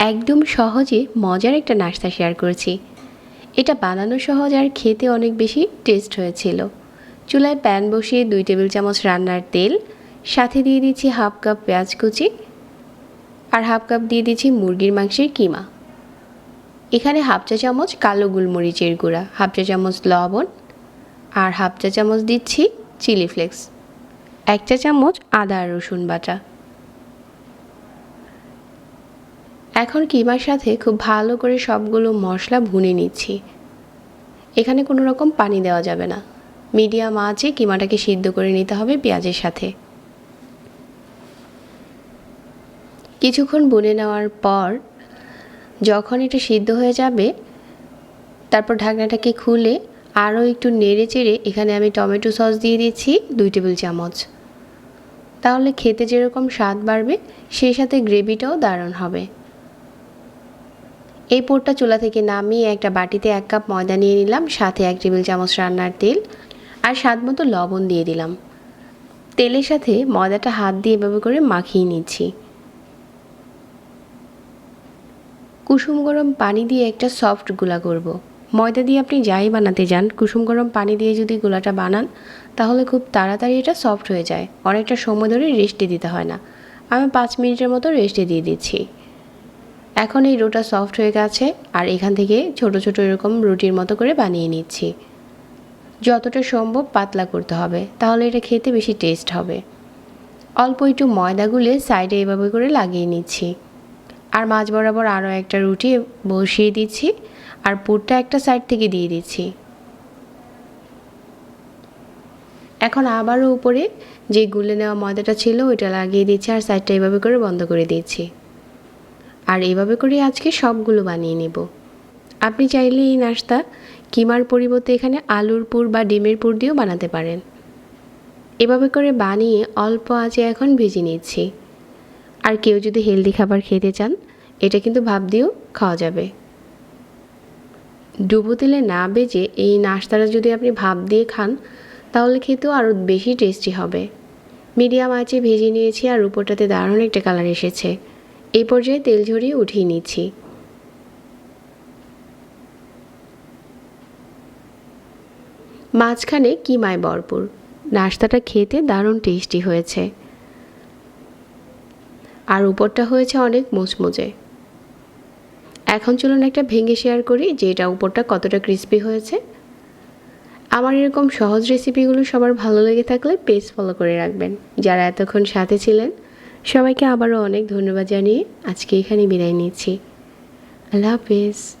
একদম সহজে মজার একটা নাস্তা শেয়ার করছি। এটা বানানো সহজ আর খেতে অনেক বেশি টেস্ট হয়েছিল। চুলায় প্যান বসিয়ে দুই টেবিল চামচ রান্নার তেল, সাথে দিয়ে দিচ্ছি হাফ কাপ পেঁয়াজ কুচি আর হাফ কাপ দিয়ে দিচ্ছি মুরগির মাংসের কিমা। এখানে হাফ চা চামচ কালো গোলমরিচের গুঁড়া হাফ চা চামচ লবণ আর হাফ চা চামচ দিচ্ছি চিলি ফ্লেক্স এক চা চামচ আদা রসুন বাটা। এখন কিমার সাথে খুব ভালো করে সবগুলো মশলা ভুনে নিচ্ছি। এখানে কোনো রকম পানি দেওয়া যাবে না। মিডিয়াম আঁচে কিমাটাকে সিদ্ধ করে নিতে হবে পেঁয়াজের সাথে। কিছুক্ষণ বুনে নেওয়ার পর যখন এটা সিদ্ধ হয়ে যাবে, তারপর ঢাকনাটাকে খুলে আরও একটু নেড়ে চেড়ে এখানে আমি টমেটো সস দিয়ে দিচ্ছি দুই টেবিল চামচ। তাহলে খেতে যেরকম স্বাদ বাড়বে, সেই সাথে গ্রেভিটাও দারুণ হবে। এই পোরটা চুলা থেকে নামিয়ে একটা বাটিতে এক কাপ ময়দা নিয়ে নিলাম, সাথে এক টেবিল চামচ রান্নার তেল আর স্বাদ মতো লবণ দিয়ে দিলাম। তেলের সাথে ময়দাটা হাত দিয়ে এভাবে করে মাখিয়ে নিচ্ছি। কুসুম গরম পানি দিয়ে একটা সফটগুলা করব। ময়দা দিয়ে আপনি যাই বানাতে যান, কুসুম গরম পানি দিয়ে যদি গোলাটা বানান, তাহলে খুব তাড়াতাড়ি এটা সফট হয়ে যায়। অনেকটা সময় ধরে রেস্টে দিতে হয় না। আমি পাঁচ মিনিটের মতো রেস্টে দিয়ে দিচ্ছি। এখন এই রোটা সফট হয়ে গেছে, আর এখান থেকে ছোট ছোট এরকম রুটির মতো করে বানিয়ে নিচ্ছি। যতটা সম্ভব পাতলা করতে হবে, তাহলে এটা খেতে বেশি টেস্ট হবে। অল্প একটু ময়দা গুলে সাইডে এভাবে করে লাগিয়ে নিচ্ছি। আর মাছ বরাবর আরও একটা রুটি বসিয়ে দিচ্ছি, আর পুরটা একটা সাইড থেকে দিয়ে দিচ্ছি। এখন আবারও উপরে যে গুলে নেওয়া ময়দাটা ছিল, ওইটা লাগিয়ে দিচ্ছি, আর সাইডটা এভাবে করে বন্ধ করে দিচ্ছি। আর এভাবে করে আজকে সবগুলো বানিয়ে নেব। আপনি চাইলে এই নাস্তা কিমার পরিবর্তে এখানে আলুর পুর বা ডিমের পুর দিয়েও বানাতে পারেন। এভাবে করে বানিয়ে অল্প আঁচে এখন ভেজে নিচ্ছি। আর কেউ যদি হেলদি খাবার খেতে চান, এটা কিন্তু ভাব দিয়েও খাওয়া যাবে। ডুবো তেলে না বেজে এই নাস্তাটা যদি আপনি ভাব দিয়ে খান, তাহলে খেতেও আরও বেশি টেস্টি হবে। মিডিয়াম আঁচে ভেজে নিয়েছি আর উপরটাতে দারুণ একটা কালার এসেছে। এই পর্যায়ে তেল ঝরিয়ে উঠিয়ে নিচ্ছি। মাঝখানে কিমায় ভরপুর। নাস্তাটা খেতে দারুণ টেস্টি হয়েছে। আর উপরটা হয়েছে অনেক মুচমুচে। এখন চলুন একটা ভেঙে শেয়ার করি যে এটা উপরটা কতটা ক্রিস্পি হয়েছে। আমার এরকম সহজ রেসিপিগুলো সবার ভালো লেগে থাকলে পেজ ফলো করে রাখবেন। যারা এতক্ষণ সাথে ছিলেন সবাইকে আবারও অনেক ধন্যবাদ জানিয়ে আজকে এখানে বিদায় নিচ্ছি। আল্লাহ হাফিজ।